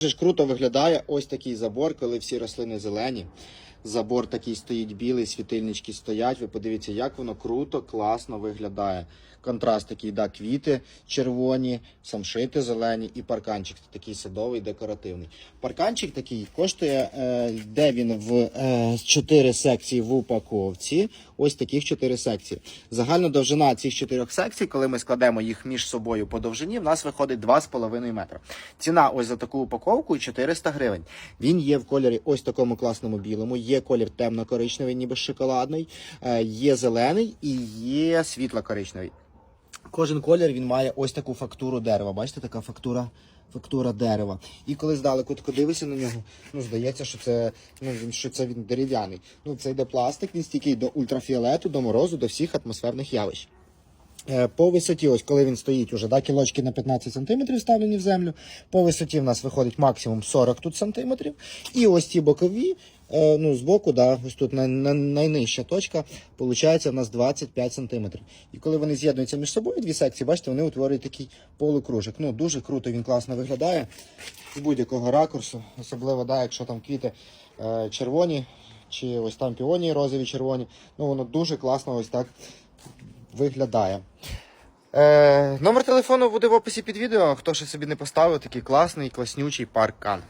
Дуже ж круто виглядає ось такий забор, коли всі рослини зелені. Забор такий стоїть білий, світильнички стоять. Ви подивіться, як воно круто, класно виглядає. Контраст такий, да, квіти червоні, самшити зелені і парканчик такий садовий, декоративний. Парканчик такий коштує, е, де він в е, 4 секції в упаковці. Ось таких 4 секції. Загальна довжина цих 4 секцій, коли ми складемо їх між собою по довжині, в нас виходить 2,5 метра. Ціна ось за таку упаковку 400 гривень. Він є в кольорі ось такому класному білому. Є колір темно-коричневий, ніби шоколадний, е, є зелений і є світло-коричневий. Кожен колір він має ось таку фактуру дерева. Бачите, така фактура. Фактура дерева. І коли здалеку тако дивишся на нього, ну здається, що це ну він що це він дерев'яний. Ну це йде пластик, він стійкий до ультрафіолету, до морозу, до всіх атмосферних явищ. Е, По висоті, ось коли він стоїть, уже да, кілочки на 15 см вставлені в землю. По висоті в нас виходить максимум 40 тут сантиметрів. І ось ці бокові, е, ну, боку, да, ось тут най, най, найнижча точка, виходить в нас 25 сантиметрів. І коли вони з'єднуються між собою, дві секції, бачите, вони утворюють такий полукружок. Ну, дуже круто, він класно виглядає з будь-якого ракурсу, особливо, да, якщо там квіти е, червоні, чи ось там піонії розові червоні. Ну, воно дуже класно ось так виглядає. Е, номер телефону буде в описі під відео. Хто ще собі не поставив, такий класний, класнючий паркан.